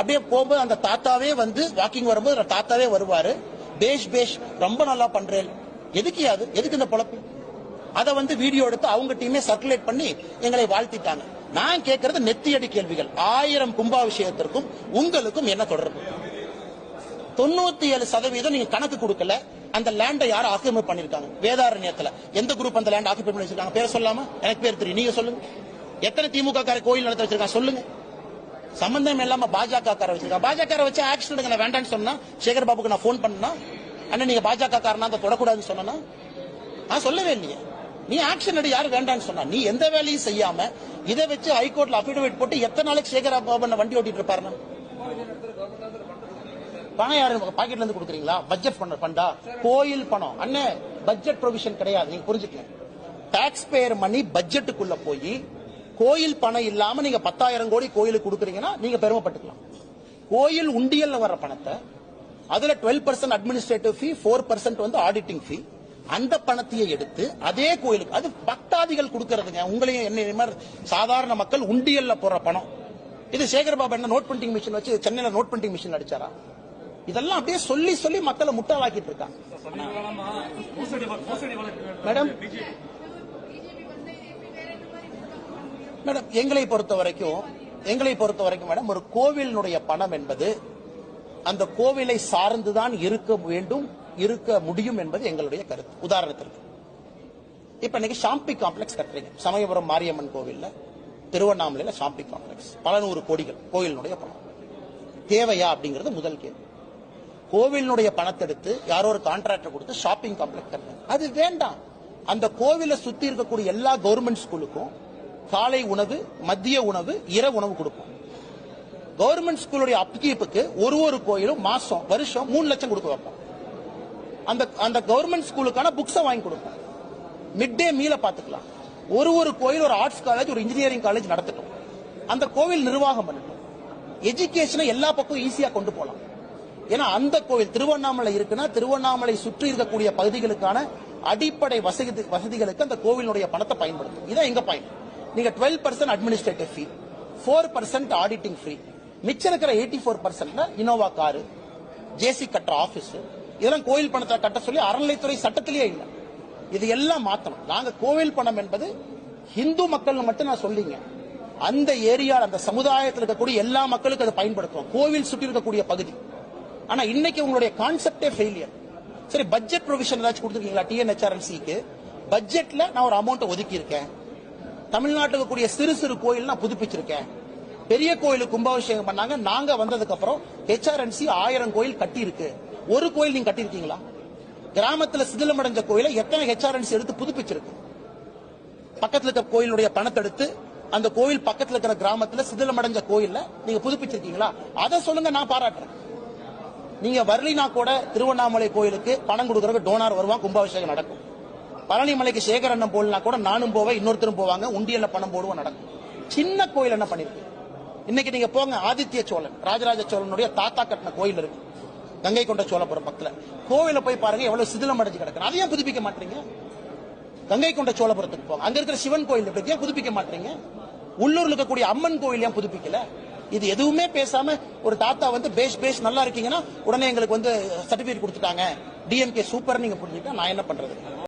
அப்படியே போகும்போது அந்த தாத்தாவே வந்து வாக்கிங் வரும்போது அந்த தாத்தாவே வருவாரு. பேஷ் பேஷ் ரொம்ப நல்லா பண்றேன். எதுக்கு அது? எதுக்கு இந்த பொழப்பு? அதை வந்து வீடியோ எடுத்து அவங்க டீமே சர்க்குலேட் பண்ணி எங்களை வாழ்த்திட்டாங்க. நான் கேட்கறது நெத்தியடி கேள்விகள். ஆயிரம் கும்பாபிஷேகத்திற்கும் உங்களுக்கும் என்ன தொடர்பு? தொண்ணூத்தி ஏழு சதவீதம் நீங்க கணக்கு கொடுக்கல. அந்த லேண்டை யார் ஆக்கிரமிப்பு பண்ணிருக்காங்க வேதாரண்யத்துல எந்த குரூப் அந்த லேண்ட் ஆக்கிரமிப்பு பண்ணி வச்சிருக்காங்க? பேர் சொல்லாம? எனக்கு பேர் தெரியும். நீங்க சொல்லுங்க. எத்தனை திமுக கார கோயில் நடத்த வச்சிருக்காங்க? சொல்லுங்க. சம்பந்தம் இல்லாம பாஜக கார வச்சிருக்காங்க. பாஜக வச்சு ஆக்ஷன் எடுங்க வேண்டாம்னு சொன்னா சேகர் பாபுக்கு நான் போன் பண்ணா அண்ணன் நீங்க பாஜக காரனா அதை தொடக்கூடாதுன்னு சொன்னா நான் சொல்லவே இல்லையே. நீ ஆக்ஷன் எடு யாரு வேண்டாம்னு சொன்னா. நீ எந்த வேலையும் செய்யாம இதை வச்சு ஹைகோர்ட்ல அபிடவிட் போட்டு எத்தனை நாளைக்கு சேகர் பாபு வண்டி ஓட்டிட்டு இருப்பாருன்னா பணம் யாரு பாக்கெட்ல இருந்து கொடுக்குறீங்களா? பட்ஜெட் பண்ண பண்டா கோயில் பணம். அண்ணே பட்ஜெட் ப்ரொவிஷன் கிடையாது நீங்க புரிஞ்சுக்கங்க. டாக்ஸ் பேயர் மணி பட்ஜெட்டுக்குள்ள போய் கோயில் பணம் இல்லாம நீங்க பத்தாயிரம் கோடி கோயிலுக்கு கொடுக்குறீங்கன்னா நீங்க பெருமைப்பட்டுக்கலாம். கோயில் உண்டியல்ல வர பணத்தை அதுல twelve percent administrative fee four percent வந்து ஆடிட்டிங் ஃபீ அந்த பணத்தையே எடுத்து அதே கோயிலுக்கு அது பக்தாதிகள் கொடுக்கறதுங்க. உங்களையும் என்ன மாதிரி சாதாரண மக்கள் உண்டியல்ல போற பணம். இது சேகர் பாபு என்ன நோட் பிரிண்டிங் மிஷின் வச்சு சென்னையில நோட் பிரிண்டிங் மிஷின் அடிச்சாரா? இதெல்லாம் அப்படியே சொல்லி சொல்லி மக்களை முட்டாளாக்கிட்டு இருக்காங்க. மேடம் மேடம் எங்களை பொறுத்த வரைக்கும் எங்களை பொறுத்த வரைக்கும் மேடம் ஒரு கோவிலினுடைய பணம் என்பது அந்த கோவிலை சார்ந்துதான் இருக்க வேண்டும் இருக்க முடியும் என்பது எங்களுடைய கருத்து உதாரணத்திற்கு. இப்ப இன்னைக்கு ஷாம்பி காம்ப்ளெக்ஸ் கட்டுறீங்க. சமயபுரம் மாரியம்மன் கோவில்ல திருவண்ணாமலையில ஷாம்பி காம்ப்ளெக்ஸ். பல நூறு கோடிகள் கோவிலினுடைய பணம். தேவையா அப்படிங்கிறது முதல் கேள்வி. கோவிலினுடைய பணத்தை எடுத்து யாரோ ஒரு கான்ட்ராக்டர் கொடுத்து ஷாப்பிங் காம்ப்ளெக்ஸ் கட்டுறாங்க. அது வேண்டாம். அந்த கோவிலை சுத்தி இருக்கக்கூடிய எல்லா கவர்மெண்ட் ஸ்கூலுக்கும் காலை உணவு மதிய உணவு இரவு உணவு கொடுப்போம். கவர்மெண்ட் ஸ்கூலுடைய அப்கீப்புக்கு ஒரு ஒரு கோயிலும் மாசம் வருஷம் மூணு லட்சம் கொடுக்க வைப்போம். அந்த அந்த கவர்மெண்ட் ஸ்கூலுக்கான புக்ஸை வாங்கி கொடுப்போம். மிட் டே மீல பாத்துக்கலாம் ஒரு ஒரு கோயில் ஒரு ஆர்ட்ஸ் காலேஜ் ஒரு இன்ஜினியரிங் காலேஜ் நடத்தட்டும். அந்த கோவில் நிர்வாகம் பண்ணட்டும். எஜுகேஷனை எல்லா பக்கம் ஈஸியா கொண்டு போலாம். ஏன்னா அந்த கோவில் திருவண்ணாமலை இருக்குன்னா திருவண்ணாமலை சுற்றி இருக்கக்கூடிய பகுதிகளுக்கான அடிப்படை வசதி வசதிகளுக்கு அந்த கோவிலுடைய பணத்தை பயன்படுத்தும். இதான் எங்க பாயிண்ட் நீங்க twelve percent administrative fee four percent auditing free மிச்சம் இருக்கிற எயிட்டி ஃபோர் பர்சன்ட்னா இனோவா காரு ஜேசி கட்டுற ஆபீஸ் இதெல்லாம் கோயில் பணத்தை கட்ட சொல்லி அறநிலைத்துறை சட்டத்திலேயே இல்லை. இது எல்லாம் மாத்தணும். நாங்க கோவில் பணம் என்பது இந்து மக்கள் மட்டும் நான் சொல்லிங்க. அந்த ஏரியா அந்த சமுதாயத்தில் இருக்கக்கூடிய எல்லா மக்களுக்கும் அதை பயன்படுத்துவோம் கோவில் சுற்றி இருக்கக்கூடிய பகுதி. ஆனா இன்னைக்கு உங்களுடைய கான்செப்டே ஃபெயிலியர் சரி பட்ஜெட் ப்ரொவிஷன் ஏதாச்சும் கொடுத்துருக்கீங்களா? டிஎன்ஹெச்ஆர்எல்சிக்கு பட்ஜெட்ல நான் ஒரு அமௌண்ட் ஒதுக்கி இருக்கேன் தமிழ்நாட்டுக்கு கூடிய சிறு சிறு கோயில் நான் புதுப்பிச்சிருக்கேன். பெரிய கோயிலுக்கு கும்பாபிஷேகம் பண்ணாங்க. நாங்க வந்ததுக்கு அப்புறம் ஹெச்ஆர்என்சி ஆயிரம் கோயில் கட்டி இருக்கு ஒரு கோயில் நீங்க கட்டியிருக்கீங்களா? கிராமத்துல சிதிலமடைஞ்ச கோயிலை எத்தனை ஹெச்ஆர்என்சி எடுத்து புதுப்பிச்சிருக்கு? பக்கத்துல இருக்க கோயிலுடைய பணத்தை எடுத்து அந்த கோயில் பக்கத்துல இருக்கிற கிராமத்துல சிதிலமடைஞ்ச கோயில்ல நீங்க புதுப்பிச்சிருக்கீங்களா? அதை சொல்லுங்க நான் பாராட்டுறேன். நீங்க வரலினா கூட திருவண்ணாமலை கோயிலுக்கு பணம் கொடுக்கறதுக்கு டோனார் வருவான் கும்பாபிஷேகம் நடக்கும். பழனி மலைக்கு சேகர் அண்ணன் கூட நானும் போவேன் இன்னொருத்தரும் போவாங்க. உண்டியல்ல பணம் போடுவோம் நடக்கும். சின்ன கோயில் என்ன பண்ணிருக்கு? இன்னைக்கு நீங்க போங்க ஆதித்ய சோழன் ராஜராஜ சோழனுடைய தாத்தா கட்டின கோயில் இருக்கு. கங்கை கொண்ட சோழபுரம் பக்கத்துல. கோவில போய் பாருங்க எவ்வளவு சிதிலம் அடைஞ்சு கிடக்கு. அதையும் புதுப்பிக்க மாட்டீங்க. கங்கை கொண்ட சோழபுரத்துக்கு போங்க. அங்க இருக்கிற சிவன் கோயில் இருக்கு ஏன் புதுப்பிக்க மாட்டீங்க. உள்ளூர்ல இருக்கக்கூடிய அம்மன் கோயில் ஏன் புதுப்பிக்கல? இது எதுவுமே பேசாம ஒரு தாத்தா வந்து பேஷ் பேஷ் நல்லா இருக்கீங்கன்னா உடனே எங்களுக்கு வந்து சர்டிபிகேட் கொடுத்துட்டாங்க. டிஎம்கே சூப்பர் நீங்க புரிஞ்சுட்டா நான் என்ன பண்றது?